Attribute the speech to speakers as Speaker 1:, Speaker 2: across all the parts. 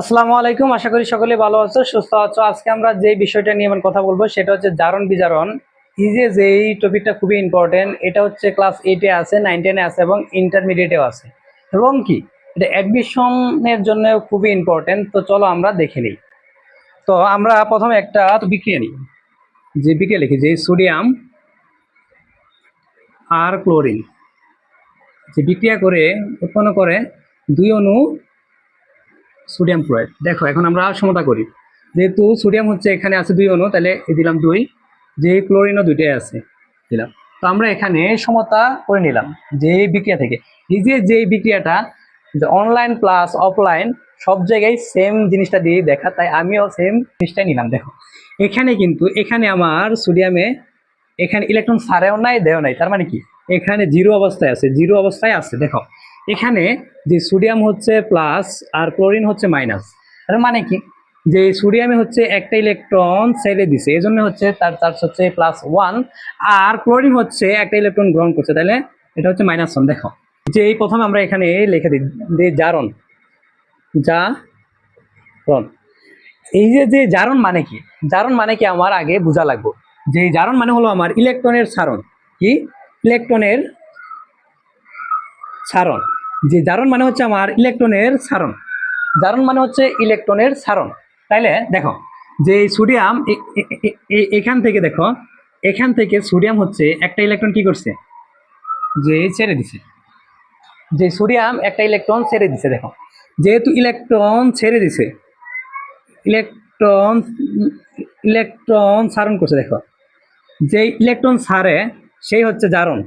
Speaker 1: আসসালামু আলাইকুম, আশা করি সকলে ভালো আছো, সুস্থ আছো। আজকে আমরা যে বিষয়টা নিয়ে আমার কথা বলব, সেটা হচ্ছে জারণ বিজারণ। যে যে এই টপিকটা খুবই ইম্পর্টেন্ট এটা হচ্ছে ক্লাস এইটে আছে নাইন টেনে আছে এবং ইন্টারমিডিয়েটেও আছে। এবং কি? এটা অ্যাডমিশনের জন্য খুবই ইম্পর্টেন্ট তো চলো আমরা দেখে নিই। তো আমরা প্রথমে একটা বিক্রিয়া নিই। যে বিক্রিয়া লিখি, যে সোডিয়াম আর ক্লোরিন যে বিক্রিয়া করে, উৎপন্ন করে দুই অণু সোডিয়াম ক্লোরাইড। দেখো, এখন আমরা সমতা করি। যেহেতু সোডিয়াম হচ্ছে এখানে আছে দুই অণু তাহলে দিলাম দুই, যে ক্লোরিনও দুইটাই আছে। দিলাম। তো আমরা এখানে সমতা করে নিলাম, যে বিক্রিয়া থেকে। এই যে যে বিক্রিয়াটা, যে অনলাইন প্লাস অফলাইন সব জায়গায় সেম জিনিসটা দিয়ে দেখা, তাই আমিও সেম জিনিসটাই নিলাম, দেখো। এখানে কিন্তু, এখানে আমার সোডিয়ামে, এখানে ইলেকট্রন সারেও নাই দেও নাই, তার মানে কি? এখানে জিরো অবস্থায় আছে জিরো অবস্থায় আছে, দেখো। এখানে যে সোডিয়াম হচ্ছে প্লাস আর ক্লোরিন হচ্ছে মাইনাস। তার মানে কি? যে সোডিয়ামে হচ্ছে একটা ইলেকট্রন ছেড়ে দিছে এই জন্য হচ্ছে তার চার্জ হচ্ছে প্লাস ওয়ান আর ক্লোরিন হচ্ছে একটা ইলেকট্রন গ্রহণ করছে। তাহলে এটা হচ্ছে মাইনাস ওয়ান, দেখো। যে এই প্রথমে আমরা এখানে লিখে দিই, যে জারণ। যা রন এই যে যে জারণ মানে কি? জারণ মানে কি আমার আগে বোঝা লাগবে। যে জারণ মানে হলো আমার ইলেকট্রনের সারণ। কি? ইলেকট্রনের সারণ। যে জারণ মানে হচ্ছে আমার ইলেকট্রনের সারণ। জারণ মানে হচ্ছে ইলেকট্রনের সারণ। তাইলে দেখো, যে সোডিয়াম এখান থেকে দেখো, এখান থেকে সোডিয়াম হচ্ছে একটা ইলেকট্রন কি করছে? যে ছেড়ে দিছে। যে সোডিয়াম একটা ইলেকট্রন ছেড়ে দিছে, দেখো। যেহেতু ইলেকট্রন ছেড়ে দিছে, ইলেকট্রন ইলেকট্রন সারণ করছে, দেখো। যে ইলেকট্রন সারে, সেই হচ্ছে জারণ।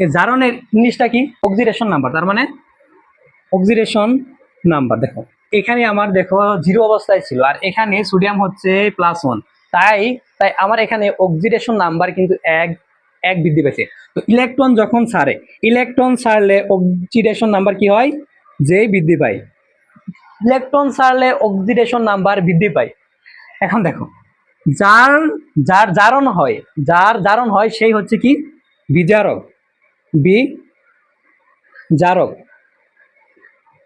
Speaker 1: জারণের ইংলিশটা কি? অক্সিডেশন নাম্বার তার মানে অক্সিডেশন নাম্বার দেখো। এখানে আমার, দেখো, জিরো অবস্থায় ছিল, আর এখানে সোডিয়াম হচ্ছে প্লাস ওয়ান তাই তাই আমার এখানে অক্সিডেশন নাম্বার কিন্তু এক এক বৃদ্ধি পেয়েছে। তো ইলেকট্রন যখন ছাড়ে ইলেকট্রন ছাড়লে অক্সিডেশন নাম্বার কি হয়? যে বৃদ্ধি পায়। ইলেকট্রন ছাড়লে অক্সিডেশন নাম্বার বৃদ্ধি পায়। এখন দেখো, যার যার জারণ হয়, যার জারণ হয়, সেই হচ্ছে কি? বিজারক। বি জারক।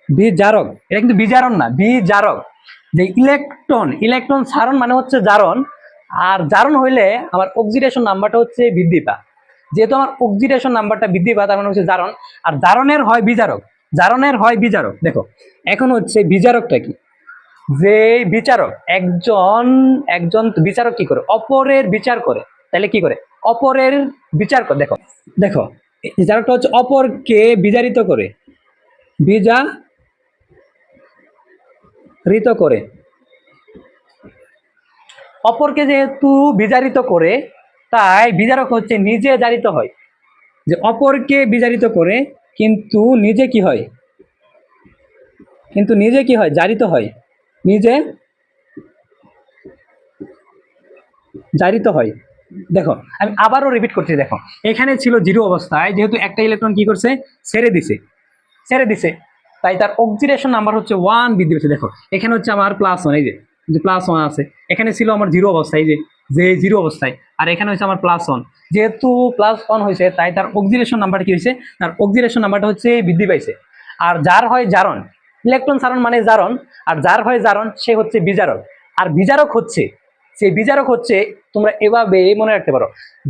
Speaker 1: বিজারক এটা কিন্তু বিজারণ না বিজারক যে ইলেকট্রন ইলেকট্রন সারণ মানে হচ্ছে জারণ, আর জারণ হইলে আমার অক্সিডেশন নাম্বারটা হচ্ছে বৃদ্ধি পা যেহেতু আমার অক্সিডেশন নাম্বারটা বৃদ্ধি পা তার মানে হচ্ছে জারণ। আর জারণের হয় বিজারক জারণের হয় বিজারক দেখো, এখন হচ্ছে বিজারকটা কি? যে বিচারক একজন একজন বিচারক কি করে? অপরের বিচার করে। তাহলে কি করে? অপরের বিচার করে। দেখো দেখো বিচারকটা হচ্ছে অপরকে বিচারিত করে। বিজা ঋত করে। অপরকে যেহেতু বিচারিত করে, তাই বিচারক হচ্ছে নিজে জারিত হয়। যে অপরকে বিচারিত করে, কিন্তু নিজে কি হয়? কিন্তু নিজে কি হয়? জারিত হয়। নিজে জারিত হয়। দেখো, আমি আবারও রিপিট করছি, দেখো। এখানে ছিল জিরো অবস্থায়, যেহেতু একটা ইলেকট্রন কি করছে? ছেড়ে দিছে। ছেড়ে দিছে। তাই তার অক্সিডেশন নাম্বার হচ্ছে ওয়ান বৃদ্ধি পেয়েছে। দেখো, এখানে হচ্ছে আমার প্লাস ওয়ান এই যে প্লাস ওয়ান আছে। এখানে ছিল আমার জিরো অবস্থায় যে যে জিরো অবস্থায়। আর এখানে হচ্ছে আমার প্লাস ওয়ান যেহেতু প্লাস ওয়ান হয়েছে, তাই তার অক্সিডেশন নাম্বার কি হয়েছে? তার অক্সিডেশন নাম্বারটা হচ্ছে বৃদ্ধি পাইছে। আর যার হয় জারণ ইলেকট্রন সারণ মানে জারণ, আর যার হয় জারণ সে হচ্ছে বিজারক। আর বিজারক হচ্ছে সেই বিচারক হচ্ছে, তোমরা এভাবে মনে রাখতে পারো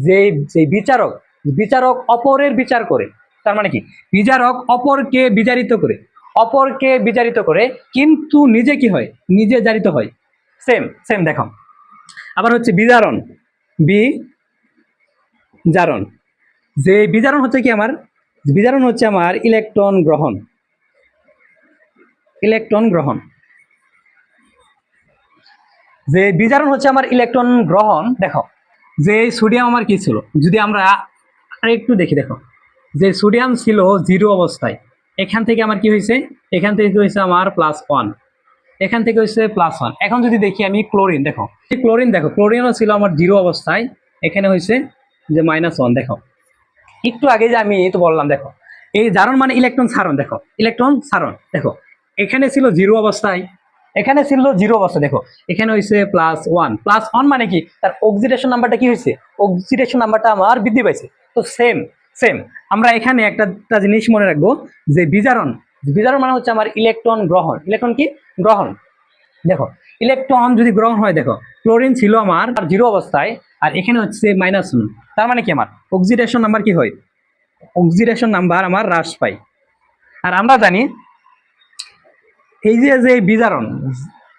Speaker 1: যে যে বিচারক বিচারক অপরের বিচার করে। তার মানে কি? বিচারক অপরকে বিচারিত করে। অপরকে বিচারিত করে, কিন্তু নিজে কি হয়? নিজে জারিত হয়। সেম সেম দেখো। আবার হচ্ছে বিজারণ। বি জারণ যে বিজারণ হচ্ছে কি আমার? বিজারণ হচ্ছে আমার ইলেকট্রন গ্রহণ। ইলেকট্রন গ্রহণ। যে বিজারণ হচ্ছে আমার ইলেকট্রন গ্রহণ, দেখো, যে সোডিয়াম আমার কি ছিল? যদি আমরা আরেকটু দেখি, দেখো, যে সোডিয়াম ছিল জিরো অবস্থায়। এখান থেকে আমার কি হয়েছে? এখান থেকে হয়েছে আমার প্লাস ওয়ান এখান থেকে হয়েছে প্লাস ওয়ান এখন যদি দেখি আমি ক্লোরিন দেখো ক্লোরিন দেখো ক্লোরিনও ছিল আমার জিরো অবস্থায়। এখানে হয়েছে যে মাইনাস ওয়ান দেখো। একটু আগে যে আমি এই তো বললাম, দেখো, এই জারণ মানে ইলেকট্রন সারণ, দেখো ইলেকট্রন সারণ, দেখো, এখানে ছিল জিরো অবস্থায়। এখানে ছিল জিরো অবস্থা দেখো। এখানে হয়েছে প্লাস ওয়ান প্লাস ওয়ান মানে কি? তার অক্সিডেশন নাম্বারটা কি হয়েছে অক্সিডেশন নাম্বারটা আমার বৃদ্ধি পাইছে। তো সেম সেম আমরা এখানে একটা জিনিস মনে রাখব, যে বিজারণ বিজারণ মানে হচ্ছে আমার ইলেকট্রন গ্রহণ। ইলেকট্রন কি? গ্রহণ। দেখো ইলেকট্রন যদি গ্রহণ হয়, দেখো ক্লোরিন ছিল আমার আর জিরো অবস্থায়, আর এখানে হচ্ছে মাইনাস ওয়ান তার মানে কি আমার? অক্সিডেশন নাম্বার কি হয়? অক্সিডেশন নাম্বার আমার হ্রাস পায়। আর আমরা জানি এই যে যে বিজারণ,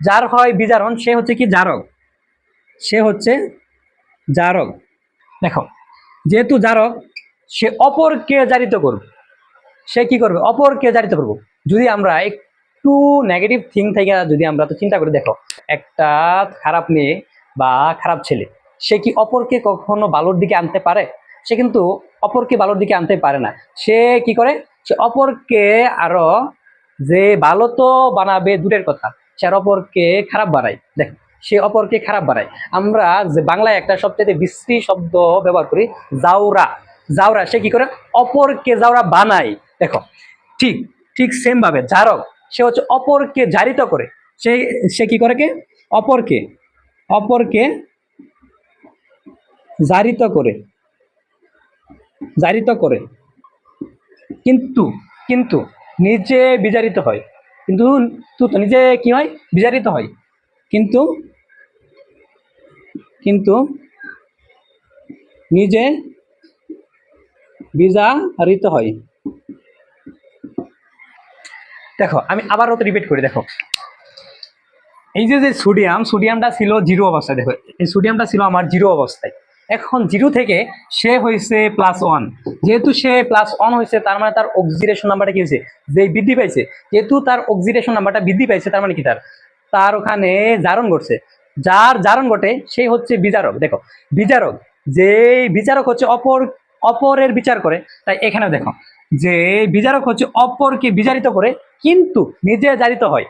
Speaker 1: যার হয় বিজারণ, সে হচ্ছে কি জারক? সে হচ্ছে জারক। দেখো, যেহেতু জারক, সে অপরকে জারিত করবে। সে কি করবে? অপরকে জারিত করব। যদি আমরা একটু নেগেটিভ থিং থেকে যদি আমরা তো চিন্তা করে, দেখো, একটা খারাপ মেয়ে বা খারাপ ছেলে, সে কি অপরকে কখনো ভালোর দিকে আনতে পারে? সে কিন্তু অপরকে ভালোর দিকে আনতে পারে না। সে কি করে? সে অপরকে আরও যে ভালো তো বানাবে দূরের কথা সে অপরকে খারাপ বানায়। দেখো, সে অপরকে খারাপ বানায়। আমরা যে বাংলায় একটা সবচেয়ে বিশ্রী শব্দ ব্যবহার করি জাউরা জাউরা সে কি করে? অপরকে জাউরা বানায়। দেখো, ঠিক ঠিক সেম ভাবে জারক, সে হচ্ছে অপরকে জারিত করে। সে সে কি করে কে? অপরকে অপরকে জারিত করে। জারিত করে। কিন্তু কিন্তু নিজে বিজারিত হয়। কিন্তু তু তো নিজে কি হয়? বিজারিত হয়। কিন্তু কিন্তু নিজে বিজারিত হয়। দেখো, আমি আবারও তো রিপিট করি, দেখো। এই যে যে সোডিয়াম সোডিয়ামটা ছিল জিরো অবস্থায়, দেখো, এই সোডিয়ামটা ছিল আমার জিরো অবস্থায়। এখন জিরো থেকে সে হয়েছে প্লাস ওয়ান যেহেতু সে প্লাস ওয়ান হয়েছে, তার মানে তার অক্সিডেশন নাম্বারটা কি হয়েছে? যে বৃদ্ধি পাইছে। যেহেতু তার অক্সিডেশন নাম্বারটা বৃদ্ধি পাইছে, তার মানে কি তার? তার ওখানে জারণ ঘটছে। যার জারণ ঘটে, সেই হচ্ছে বিচারক। দেখো, বিচারক যে বিচারক হচ্ছে অপর, অপরের বিচার করে। তাই এখানে দেখো যে বিচারক হচ্ছে অপরকে বিচারিত করে, কিন্তু নিজে জারিত হয়।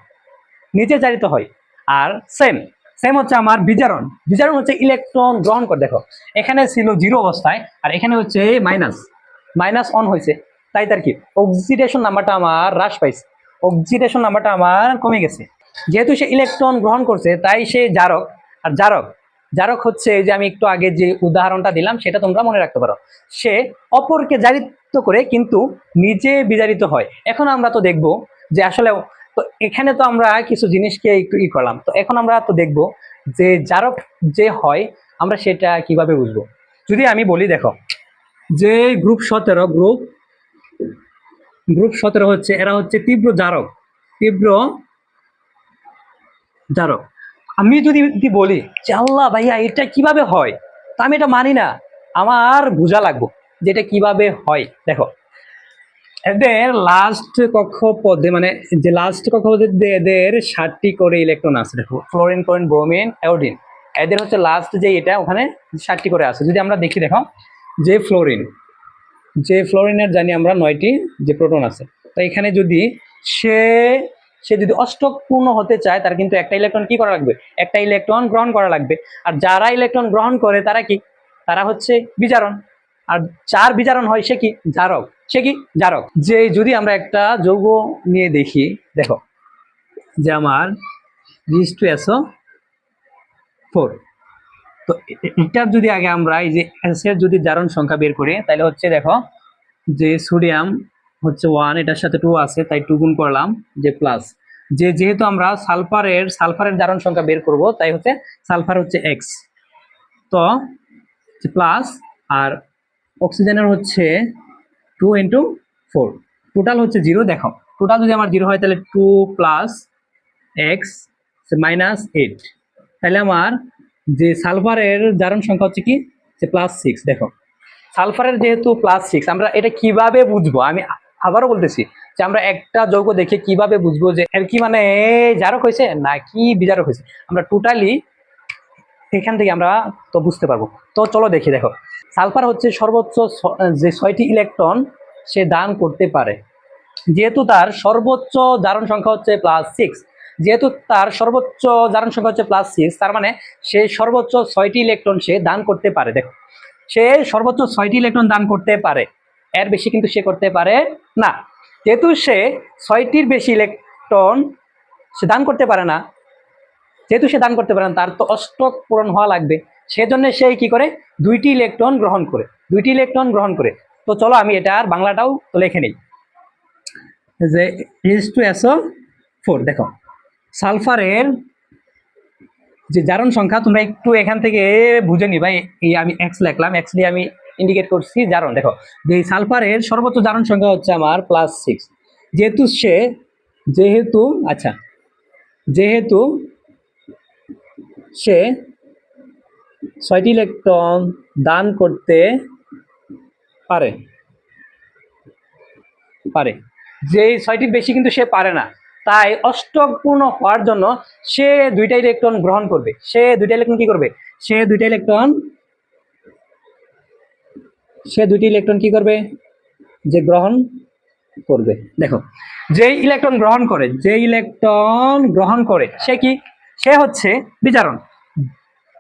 Speaker 1: নিজে জারিত হয়। আর সেম সেম হচ্ছে আমার বিজারণ। বিজারণ হচ্ছে ইলেকট্রন গ্রহণ করে। দেখো, এখানে ছিল জিরো অবস্থায়, আর এখানে হচ্ছে মাইনাস মাইনাস অন হয়েছে। তাই তার কি? অক্সিডেশন নাম্বারটা আমার হ্রাস পাইছে। অক্সিডেশন নাম্বারটা আমার কমে গেছে। যেহেতু সে ইলেকট্রন গ্রহণ করছে, তাই সে জারক। আর জারক জারক হচ্ছে যে আমি একটু আগে যে উদাহরণটা দিলাম, সেটা তোমরা মনে রাখতে পারো। সে অপরকে জারিত করে কিন্তু নিজে বিজারিত হয়। এখন আমরা তো দেখব যে আসলে তো এখানে তো আমরা কিছু জিনিসকে একটু ই করলাম। তো এখন আমরা তো দেখব যে জারক যে হয়, আমরা সেটা কীভাবে বুঝব? যদি আমি বলি, দেখো, যে গ্রুপ সতেরো, গ্রুপ গ্রুপ সতেরো হচ্ছে, এরা হচ্ছে তীব্র জারক তীব্র জারক। আমি যদি বলি যে, আল্লাহ ভাইয়া, এটা কীভাবে হয়? তা আমি এটা মানি না। আমার বোঝা লাগবো যে এটা কীভাবে হয়। দেখো এদের লাস্ট কক্ষপথে মানে যে লাস্ট কক্ষপথে এদের ষাটটি করে ইলেকট্রন আছে, দেখো ফ্লোরিন ক্লোরিন ব্রোমিন অ্যাওডিন এদের হচ্ছে লাস্ট যে এটা, ওখানে ষাটটি করে আছে। যদি আমরা দেখি, দেখো, যে ফ্লোরিন যে ফ্লোরিনের জানি আমরা নয়টি যে প্রোটন আছে। তো এখানে যদি সে সে যদি অষ্টক পূর্ণ হতে চায়, তার কিন্তু একটা ইলেকট্রন কি করা লাগবে? একটা ইলেকট্রন গ্রহণ করা লাগবে। আর যারা ইলেকট্রন গ্রহণ করে, তারা কি? তারা হচ্ছে বিচারণ আর চার বিচারণ হয়, সে কি? জারক সে কি? জারক। যে যদি আমরা একটা যৌগ নিয়ে দেখি, দেখো, যে আমার টু ফোর। তো এটার যদি আগে আমরা এই যে এসের যদি জারণ সংখ্যা বের করি তাহলে হচ্ছে দেখো, যে সোডিয়াম হচ্ছে ওয়ান, এটার সাথে টু আছে, তাই টু গুণ করলাম, যে প্লাস। যে যেহেতু আমরা সালফারের সালফারের জারণ সংখ্যা বের করব, তাই হচ্ছে সালফার হচ্ছে এক্স। তো প্লাস, আর অক্সিজেনের হচ্ছে টু ইন্টু ফোর টোটাল হচ্ছে জিরো দেখো টোটাল যদি আমার জিরো হয়, তাহলে two plus x minus eight তাহলে আমার যে সালফারের জারণ সংখ্যা হচ্ছে কি? যে প্লাস সিক্স দেখো। সালফারের যেহেতু প্লাস সিক্স আমরা এটা কীভাবে বুঝব? আমি আবারও বলতেছি যে আমরা একটা যৌগ দেখে কীভাবে বুঝব যে এর কি মানে জারক হয়েছে? নাকি বিজারক হয়েছে? আমরা টোটালি এখান থেকে আমরা তো বুঝতে পারব। তো চলো দেখি, দেখো। সালফার হচ্ছে সর্বোচ্চ যে ছয়টি ইলেকট্রন সে দান করতে পারে। যেহেতু তার সর্বোচ্চ জারণ সংখ্যা হচ্ছে প্লাস সিক্স যেহেতু তার সর্বোচ্চ জারণ সংখ্যা হচ্ছে প্লাস সিক্স তার মানে সে সর্বোচ্চ ছয়টি ইলেকট্রন সে দান করতে পারে। দেখো, সে সর্বোচ্চ ছয়টি ইলেকট্রন দান করতে পারে। এর বেশি কিন্তু সে করতে পারে না। যেহেতু সে ছয়টির বেশি ইলেকট্রন সে দান করতে পারে না যেহেতু সে দান করতে পারে না, তার তো অষ্টক পূরণ হওয়া লাগবে। সেজন্য সে কি করে? দুইটি ইলেকট্রন গ্রহণ করে। দুইটি ইলেকট্রন গ্রহণ করে। তো চলো আমি এটা আর বাংলাটাও লিখে নিই। যে এইচ টু এসও ফোর দেখো। সালফারের যে জারণ সংখ্যা, তোমরা একটু এখান থেকে বুঝে নি ভাই এই আমি এক্স লিখলাম। এক্স দিয়ে আমি ইন্ডিকেট করছি জারণ। দেখো, যে সালফারের সর্বোচ্চ জারণ সংখ্যা হচ্ছে আমার প্লাস সিক্স যেহেতু সে, যেহেতু আচ্ছা যেহেতু সে ছয়টি ইলেকট্রন দান করতে পারে। পারে। যে ছয়টির বেশি কিন্তু সে পারে না। তাই অষ্টক পূর্ণ হওয়ার জন্য সে দুইটা ইলেকট্রন গ্রহণ করবে। সে দুইটা ইলেকট্রন কি করবে? সে দুইটা ইলেকট্রন, সে দুইটি ইলেকট্রন কি করবে? যে গ্রহণ করবে। দেখো যে ইলেকট্রন গ্রহণ করে যে ইলেকট্রন গ্রহণ করে, সে কি? সে হচ্ছে বিচারণ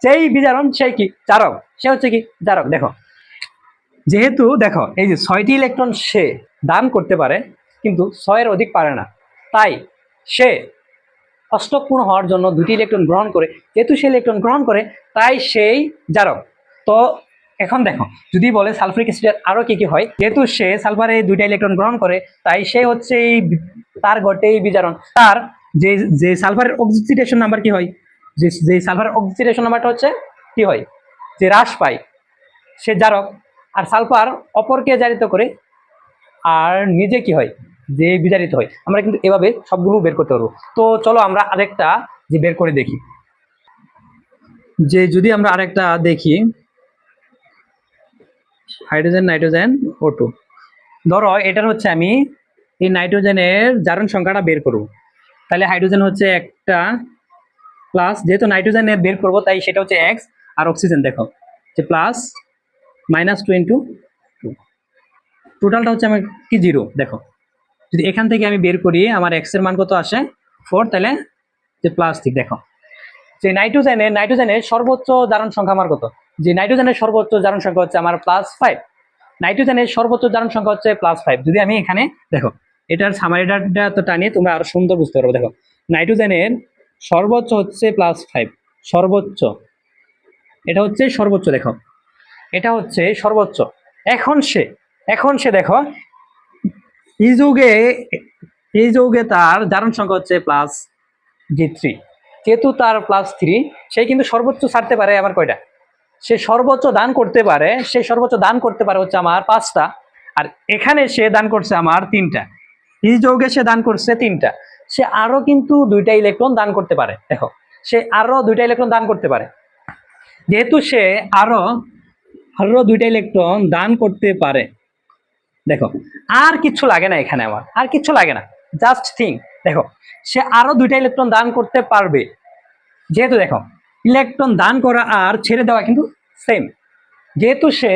Speaker 1: যেই বিচারণ সে কি? জারক। সে হচ্ছে কি? জারক। দেখো, যেহেতু দেখো, এই যে ছয়টি ইলেকট্রন সে দান করতে পারে, কিন্তু ছয়ের অধিক পারে না। তাই সে অষ্টক পূর্ণ হওয়ার জন্য দুটি ইলেকট্রন গ্রহণ করে, যেহেতু সে ইলেকট্রন গ্রহণ করে, তাই সেই জারক। তো এখন দেখো, যদি বলে সালফারিক অ্যাসিডের আরও কী কী হয়, যেহেতু সে সালফারে দুইটা ইলেকট্রন গ্রহণ করে, তাই সে হচ্ছে এই তার ঘটে এই বিজারণ। তার যে যে সালফারের অক্সিডেশন নাম্বার কি হয়? যে যে সালফারের অক্সিডেশন নাম্বারটা হচ্ছে কি হয়? যে হ্রাস পায়। সে জারক আর সালফার অপরকে জারিত করে আর নিজে কি হয়? যে বিজারিত হয়। আমরা কিন্তু এভাবে সবগুলো বের করতে পারব। তো চলো আমরা আরেকটা যে বের করে দেখি। যে যদি আমরা আরেকটা দেখি, হাইড্রোজেন, নাইট্রোজেন ও টু ধরো এটার হচ্ছে আমি এই নাইট্রোজেনের জারণ সংখ্যাটা বের করব। তাহলে হাইড্রোজেন হচ্ছে একটা প্লাস যেহেতু নাইট্রোজেনের বের করব, তাই সেটা হচ্ছে এক্স আর অক্সিজেন দেখো, যে plus minus two into two টোটালটা হচ্ছে আমার কি জিরো দেখো। যদি এখান থেকে আমি বের করি, আমার এক্সের মান কত আসে? ফোর তাহলে যে প্লাস ঠিক, দেখো। যে নাইট্রোজেনের নাইট্রোজেনের সর্বোচ্চ জারণ সংখ্যা আমার কত? যে নাইট্রোজেনের সর্বোচ্চ জারণ সংখ্যা হচ্ছে আমার প্লাস ফাইভ নাইট্রোজেনের সর্বোচ্চ জারণ সংখ্যা হচ্ছে প্লাস ফাইভ যদি আমি এখানে, দেখো এটার সামারিটা তো টানিয়ে তোমরা আরও সুন্দর বুঝতে পারব। দেখো নাইট্রোজেনের সর্বোচ্চ হচ্ছে প্লাস ফাইভ সর্বোচ্চ। এটা হচ্ছে সর্বোচ্চ, দেখো। এটা হচ্ছে সর্বোচ্চ। এখন সে এখন সে দেখো, এই যুগে এই যুগে তার জারণ সংখ্যা হচ্ছে প্লাস জি থ্রি যেহেতু তার প্লাস থ্রি সে কিন্তু সর্বোচ্চ ছাড়তে পারে আমার কয়টা? সে সর্বোচ্চ দান করতে পারে, সে সর্বোচ্চ দান করতে পারে হচ্ছে আমার পাঁচটা। আর এখানে সে দান করছে আমার তিনটা। এই যৌগে সে দান করছে তিনটা। সে আরও কিন্তু দুইটা ইলেকট্রন দান করতে পারে। দেখো, সে আরও দুইটা ইলেকট্রন দান করতে পারে। যেহেতু সে আরও আরও দুইটা ইলেকট্রন দান করতে পারে। দেখো, আর কিছু লাগে না এখানে আমার। আর কিছু লাগে না। জাস্ট থিং দেখো, সে আরও দুইটা ইলেকট্রন দান করতে পারবে। যেহেতু দেখো ইলেকট্রন দান করা আর ছেড়ে দেওয়া কিন্তু সেম যেহেতু সে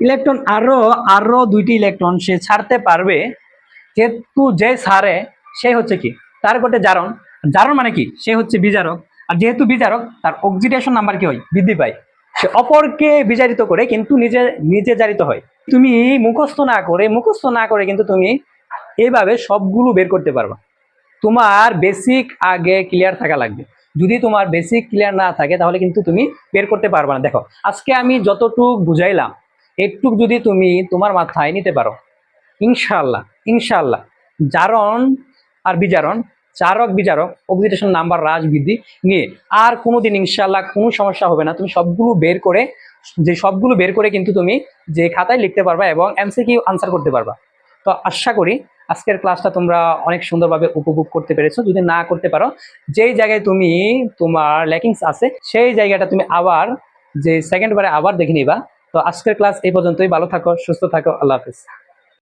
Speaker 1: ইলেকট্রন আরও আরও দুইটি ইলেকট্রন সে ছাড়তে পারবে যেহেতু যে ছাড়ে সে হচ্ছে কি? তার গোটে জারণ। জারণ মানে কি? সে হচ্ছে বিজারক। আর যেহেতু বিজারক, তার অক্সিডেশন নাম্বার কি হয়? বৃদ্ধি পায়। সে অপরকে বিজারিত করে কিন্তু নিজে নিজে জারিত হয়। তুমি মুখস্থ না করে, মুখস্থ না করে কিন্তু তুমি এইভাবে সবগুলো বের করতে পারবা। তোমার বেসিক আগে ক্লিয়ার থাকা লাগবে। যদি তোমার বেসিক ক্লিয়ার না থাকে, তাহলে কিন্তু তুমি বের করতে পারবা না। দেখো, আজকে আমি যতটুক বুঝাইলাম একটুক যদি তুমি তোমার মাথায় নিতে পারো ইনশাল্লাহ ইনশাল্লাহ জারণ আর বিজারণ চারক বিজারক অক্সিডেশন নাম্বার হ্রাস বৃদ্ধি নিয়ে আর কোনোদিন ইনশাল্লাহ কোনো সমস্যা হবে না। তুমি সবগুলো বের করে, যে সবগুলো বের করে কিন্তু তুমি যে খাতায় লিখতে পারবা এবং এমসিকিউ আনসার করতে পারবা। তো আশা করি আজকের ক্লাসটা তোমরা অনেক সুন্দরভাবে উপভোগ করতে পেরেছ। যদি না করতে পারো, যেই জায়গায় তুমি তোমার ল্যাকিংস আছে, সেই জায়গাটা তুমি আবার, যে সেকেন্ড বারে আবার দেখে নিবা। তো আজকের ক্লাস এই পর্যন্তই। ভালো থাকো, সুস্থ থাকো। আল্লাহ হাফিজ।